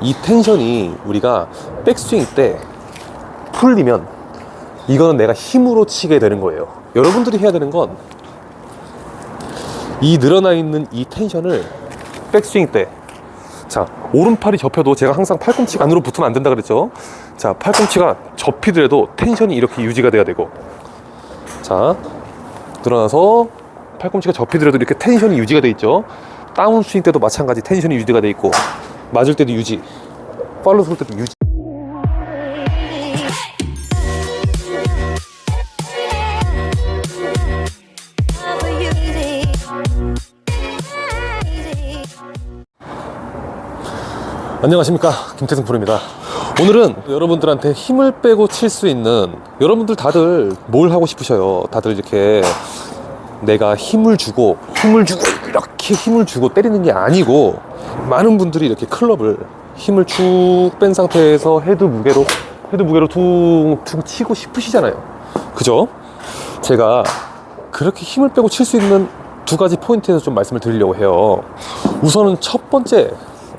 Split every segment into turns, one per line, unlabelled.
이 텐션이 우리가 백스윙 때 풀리면 이거는 내가 힘으로 치게 되는 거예요. 여러분들이 해야 되는 건 이 늘어나 있는 이 텐션을 백스윙 때 자, 오른팔이 접혀도 제가 항상 팔꿈치가 안으로 붙으면 안 된다 그랬죠? 자, 팔꿈치가 접히더라도 텐션이 이렇게 유지가 돼야 되고 자, 늘어나서 팔꿈치가 접히더라도 이렇게 텐션이 유지가 돼 있죠? 다운 스윙 때도 마찬가지 텐션이 유지가 돼 있고 맞을 때도 유지 팔로 쏠 때도 유지. 안녕하십니까. 김태승 프로입니다. 오늘은 여러분들한테 힘을 빼고 칠 수 있는 여러분들 다들 뭘 하고 싶으셔요? 다들 이렇게 내가 힘을 주고 힘을 주고 이렇게 힘을 주고 때리는 게 아니고 많은 분들이 이렇게 클럽을 힘을 쭉 뺀 상태에서 헤드 무게로 헤드 무게로 퉁퉁 치고 싶으시잖아요 그죠? 제가 그렇게 힘을 빼고 칠 수 있는 두 가지 포인트에서 좀 말씀을 드리려고 해요 우선은 첫 번째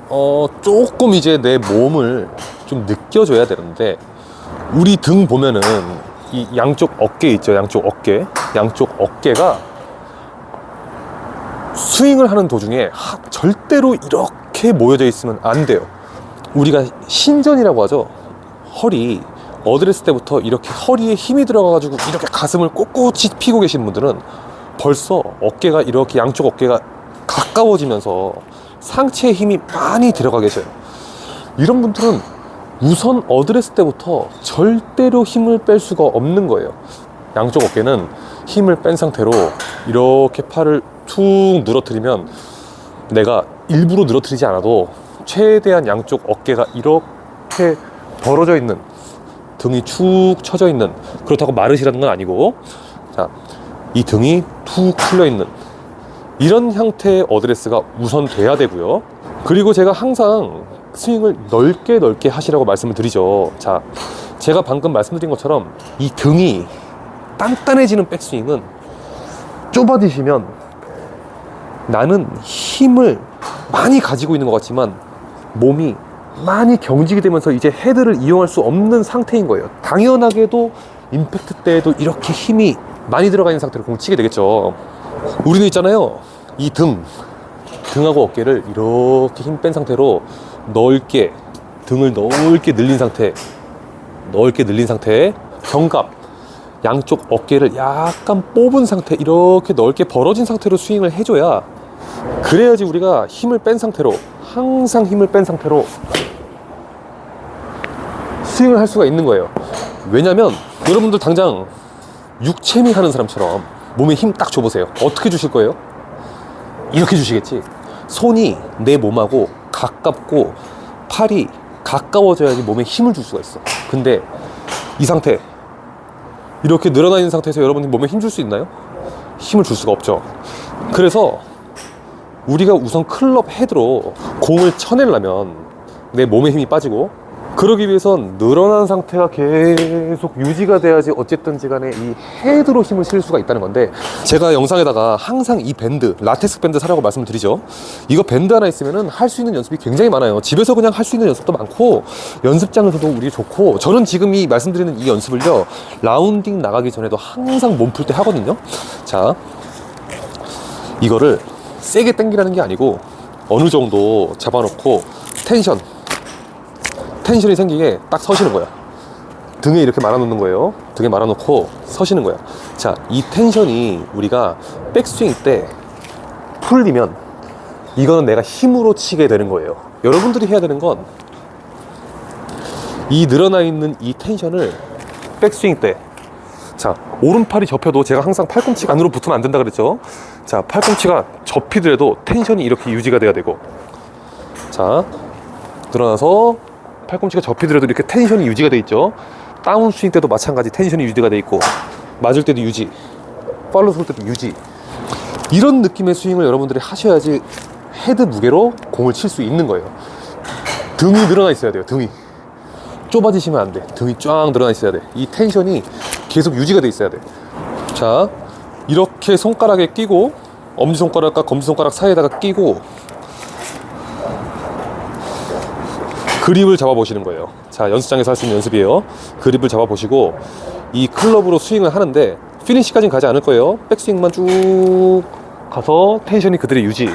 어, 조금 이제 내 몸을 좀 느껴줘야 되는데, 우리 등 보면은 이 양쪽 어깨 있죠. 양쪽 어깨. 양쪽 어깨가 스윙을 하는 도중에 하- 절대로 이렇게 모여져 있으면 안 돼요. 우리가 신전이라고 하죠. 허리. 어드레스 때부터 이렇게 허리에 힘이 들어가가지고 이렇게 가슴을 꼿꼿이 피고 계신 분들은 벌써 어깨가 이렇게 양쪽 어깨가 가까워지면서 상체에 힘이 많이 들어가 계셔요. 이런 분들은 우선 어드레스 때부터 절대로 힘을 뺄 수가 없는 거예요. 양쪽 어깨는 힘을 뺀 상태로 이렇게 팔을 툭 늘어뜨리면 내가 일부러 늘어뜨리지 않아도 최대한 양쪽 어깨가 이렇게 벌어져 있는 등이 축 처져 있는 그렇다고 마르시라는 건 아니고 자, 이 등이 툭 풀려 있는 이런 형태의 어드레스가 우선 돼야 되고요. 그리고 제가 항상 스윙을 넓게 넓게 하시라고 말씀을 드리죠. 자, 제가 방금 말씀드린 것처럼 이 등이 단단해지는 백스윙은 좁아지시면 나는 힘을 많이 가지고 있는 것 같지만 몸이 많이 경직이 되면서 이제 헤드를 이용할 수 없는 상태인 거예요. 당연하게도 임팩트 때에도 이렇게 힘이 많이 들어가 있는 상태로 공을 치게 되겠죠. 우리는 있잖아요. 이 등, 등하고 어깨를 이렇게 힘 뺀 상태로 넓게, 등을 넓게 늘린 상태, 넓게 늘린 상태에 견갑, 양쪽 어깨를 약간 뽑은 상태, 이렇게 넓게 벌어진 상태로 스윙을 해줘야 그래야지 우리가 힘을 뺀 상태로, 항상 힘을 뺀 상태로 스윙을 할 수가 있는 거예요. 왜냐면 여러분들 당장 육체미 하는 사람처럼 몸에 힘 딱 줘보세요. 어떻게 주실 거예요? 이렇게 주시겠지. 손이 내 몸하고 가깝고 팔이 가까워져야지 몸에 힘을 줄 수가 있어. 근데 이 상태 이렇게 늘어나 있는 상태에서 여러분이 몸에 힘 줄 수 있나요? 힘을 줄 수가 없죠. 그래서 우리가 우선 클럽 헤드로 공을 쳐내려면 내 몸에 힘이 빠지고 그러기 위해선 늘어난 상태가 계속 유지가 돼야지 어쨌든지 간에 이 헤드로 힘을 실을 수가 있다는 건데 제가 영상에다가 항상 이 밴드 라텍스 밴드 사라고 말씀을 드리죠. 이거 밴드 하나 있으면은 할 수 있는 연습이 굉장히 많아요. 집에서 그냥 할 수 있는 연습도 많고 연습장에서도 우리 좋고 저는 지금 이 말씀드리는 이 연습을요 라운딩 나가기 전에도 항상 몸 풀 때 하거든요. 자 이거를 세게 당기라는 게 아니고 어느 정도 잡아놓고 텐션 텐션이 생기게 딱 서시는 거야. 등에 이렇게 말아놓는 거예요. 등에 말아놓고 서시는 거야. 자, 이 텐션이 우리가 백스윙 때 풀리면 이거는 내가 힘으로 치게 되는 거예요. 여러분들이 해야 되는 건 이 늘어나 있는 이 텐션을 백스윙 때 자, 오른팔이 접혀도 제가 항상 팔꿈치가 안으로 붙으면 안 된다 그랬죠? 자, 팔꿈치가 접히더라도 텐션이 이렇게 유지가 돼야 되고 자, 늘어나서 팔꿈치가 접히더라도 이렇게 텐션이 유지가 돼 있죠. 다운 스윙 때도 마찬가지 텐션이 유지가 돼 있고 맞을 때도 유지, 팔로 쏠 때도 유지. 이런 느낌의 스윙을 여러분들이 하셔야지 헤드 무게로 공을 칠 수 있는 거예요. 등이 늘어나 있어야 돼요. 등이 좁아지시면 안 돼. 등이 쫙 늘어나 있어야 돼. 이 텐션이 계속 유지가 돼 있어야 돼. 자, 이렇게 손가락에 끼고 엄지 손가락과 검지 손가락 사이에다가 끼고 그립을 잡아 보시는 거예요. 자, 연습장에서 할 수 있는 연습이에요. 그립을 잡아 보시고 이 클럽으로 스윙을 하는데 피니시까지는 가지 않을 거예요. 백스윙만 쭉 가서 텐션이 그대로 유지.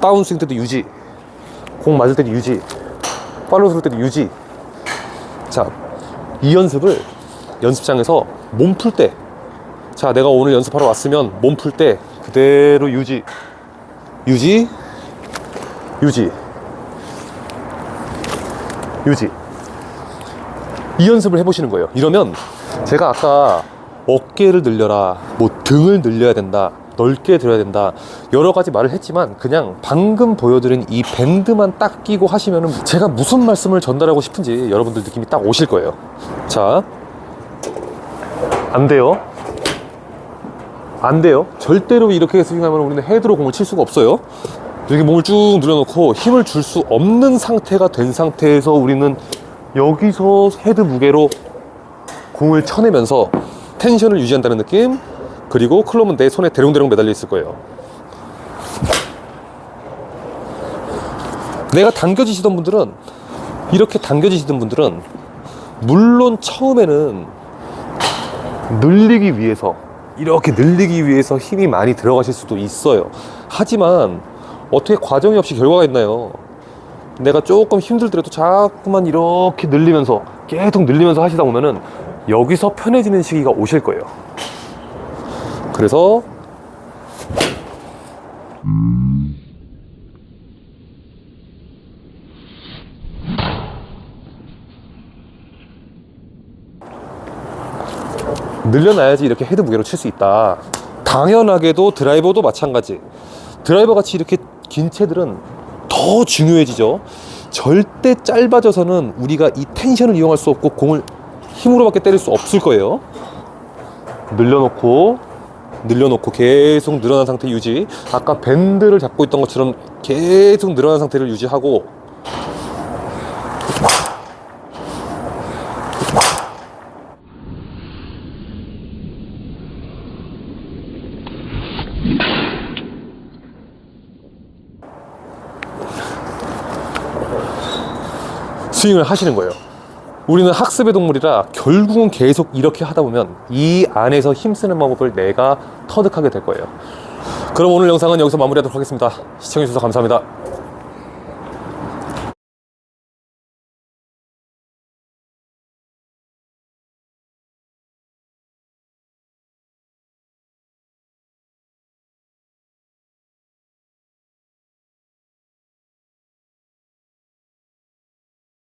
다운스윙 때도 유지. 공 맞을 때도 유지. 팔로우 쏠 때도 유지. 자, 이 연습을 연습장에서 몸 풀 때. 자, 내가 오늘 연습하러 왔으면 몸 풀 때 그대로 유지. 유지. 유지. 유지. 이 연습을 해보시는 거예요. 이러면 제가 아까 어깨를 늘려라, 뭐 등을 늘려야 된다, 넓게 들어야 된다, 여러 가지 말을 했지만 그냥 방금 보여드린 이 밴드만 딱 끼고 하시면은 제가 무슨 말씀을 전달하고 싶은지 여러분들 느낌이 딱 오실 거예요. 자, 안 돼요. 안 돼요. 절대로 이렇게 스윙하면 우리는 헤드로 공을 칠 수가 없어요. 이렇게 몸을 쭉 늘여놓고 힘을 줄 수 없는 상태가 된 상태에서 우리는 여기서 헤드 무게로 공을 쳐내면서 텐션을 유지한다는 느낌 그리고 클럽은 내 손에 대롱대롱 매달려 있을 거예요. 내가 당겨지시던 분들은 이렇게 당겨지시던 분들은 물론 처음에는 늘리기 위해서 이렇게 늘리기 위해서 힘이 많이 들어가실 수도 있어요. 하지만 어떻게 과정이 없이 결과가 있나요 내가 조금 힘들더라도 자꾸만 이렇게 늘리면서 계속 늘리면서 하시다 보면은 여기서 편해지는 시기가 오실 거예요. 그래서 늘려놔야지 이렇게 헤드 무게로 칠 수 있다. 당연하게도 드라이버도 마찬가지. 드라이버 같이 이렇게 긴 채들은 더 중요해지죠. 절대 짧아져서는 우리가 이 텐션을 이용할 수 없고 공을 힘으로밖에 때릴 수 없을 거예요. 늘려놓고 늘려놓고 계속 늘어난 상태 유지. 아까 밴드를 잡고 있던 것처럼 계속 늘어난 상태를 유지하고 스윙을 하시는 거예요. 우리는 학습의 동물이라 결국은 계속 이렇게 하다 보면 이 안에서 힘쓰는 방법을 내가 터득하게 될 거예요. 그럼 오늘 영상은 여기서 마무리하도록 하겠습니다. 시청해주셔서 감사합니다.